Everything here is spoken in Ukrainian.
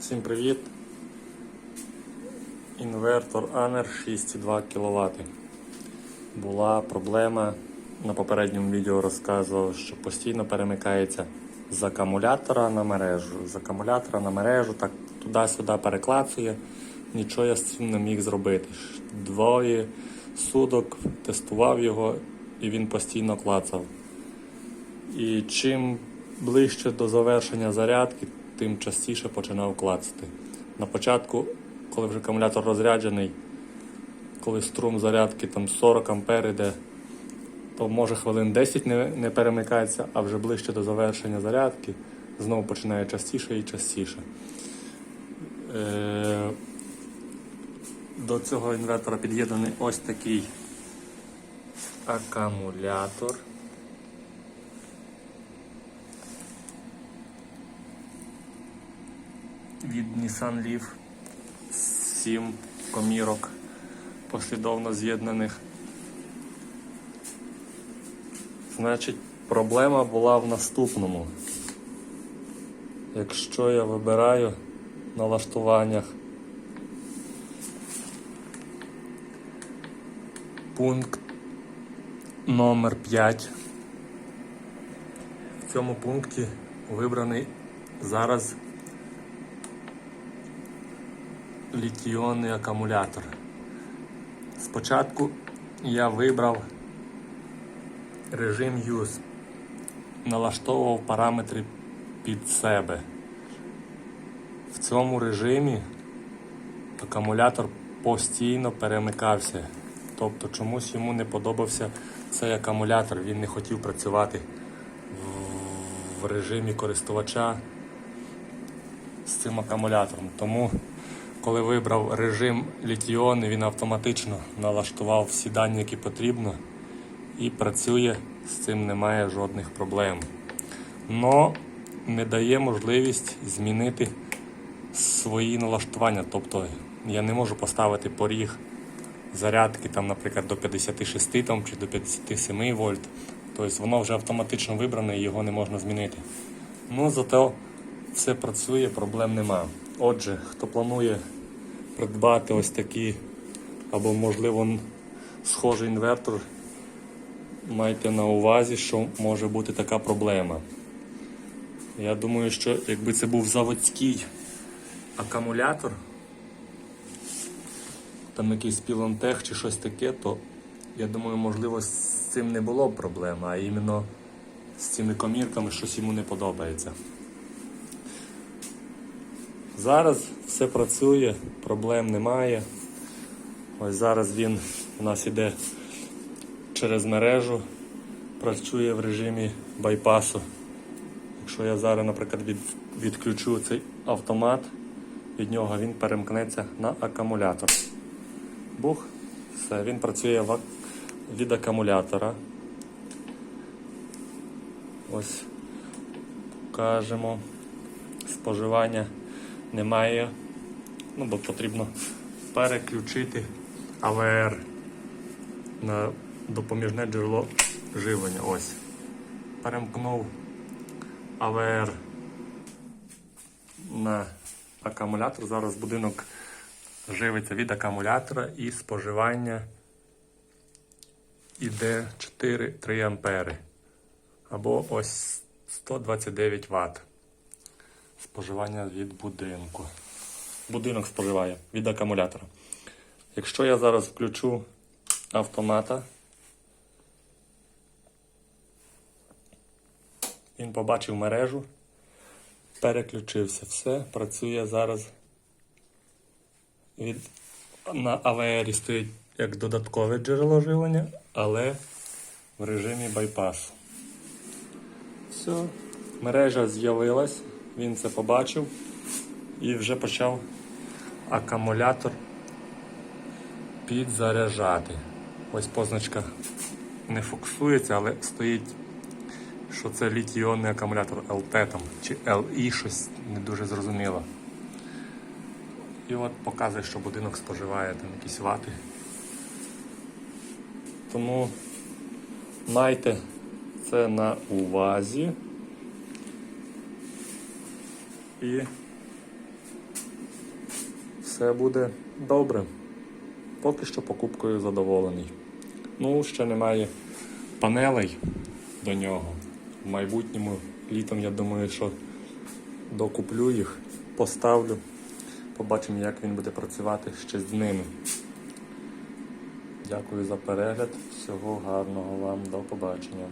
Всім привіт! Інвертор Aner 6,2 кВт. Була проблема. На попередньому відео розказував, що постійно перемикається з акумулятора на мережу. З акумулятора на мережу, так туди-сюди переклацує. Нічого я з цим не міг зробити. Двоє суток тестував його і він постійно клацав. І чим ближче до завершення зарядки, тим частіше починав клацати. На початку, коли вже акумулятор розряджений, коли струм зарядки там 40 ампер іде, то може хвилин 10 не, не перемикається, а вже ближче до завершення зарядки знову починає частіше і частіше. Е, до цього інвертора під'єднаний ось такий акумулятор. Від Nissan Leaf 7 комірок послідовно з'єднаних. Значить, проблема була в наступному. Якщо я вибираю в налаштуваннях пункт номер 5. В цьому пункті вибраний зараз літіонний акумулятор. Спочатку я вибрав режим Use, налаштовував параметри під себе. В цьому режимі акумулятор постійно перемикався. Тобто чомусь йому не подобався цей акумулятор, він не хотів працювати в режимі користувача з цим акумулятором. Тому коли вибрав режим літіон, він автоматично налаштував всі дані, які потрібно, і працює, з цим немає жодних проблем. Но не дає можливість змінити свої налаштування. Тобто я не можу поставити поріг зарядки, там, наприклад, до 56 там, чи до 57 вольт. Тобто воно вже автоматично вибране і його не можна змінити. Ну, зато все працює, проблем нема. Отже, хто планує придбати ось такі або, можливо, схожий інвертор, майте на увазі, що може бути така проблема. Я думаю, що якби це був заводський акумулятор, там якийсь пілонтех чи щось таке, то я думаю, можливо, з цим не було б проблем, а іменно з цими комірками щось йому не подобається. Зараз все працює, проблем немає. Ось зараз він у нас іде через мережу, працює в режимі байпасу. Якщо я зараз, наприклад, від, відключу цей автомат, від нього він перемкнеться на акумулятор. Бух, все, він працює в від акумулятора. Ось покажемо. Споживання немає. Ну, бо потрібно переключити АВР на допоміжне джерело живлення. Ось. Перемкнув АВР на акумулятор. Зараз будинок живиться від акумулятора і споживання іде 4-3 ампери. Або ось 129 Вт. Споживання від будинку. Будинок споживає від акумулятора. Якщо я зараз включу автомата, він побачив мережу, переключився. Все, працює зараз від на АВРі стоїть як додаткове джерело живлення, але в режимі байпасу. Все, мережа з'явилась, він це побачив і вже почав акумулятор підзаряджати. Ось позначка не фокусується, але стоїть, що це літій-іонний акумулятор LT там, чи LI, щось не дуже зрозуміло. І от показує, що будинок споживає там якісь вати. Тому майте це на увазі. І все буде добре. Поки що покупкою задоволений. Ну, ще немає панелей до нього. В майбутньому літом я думаю, що докуплю їх, поставлю. Побачимо, як він буде працювати ще з ними. Дякую за перегляд. Всього гарного вам. До побачення.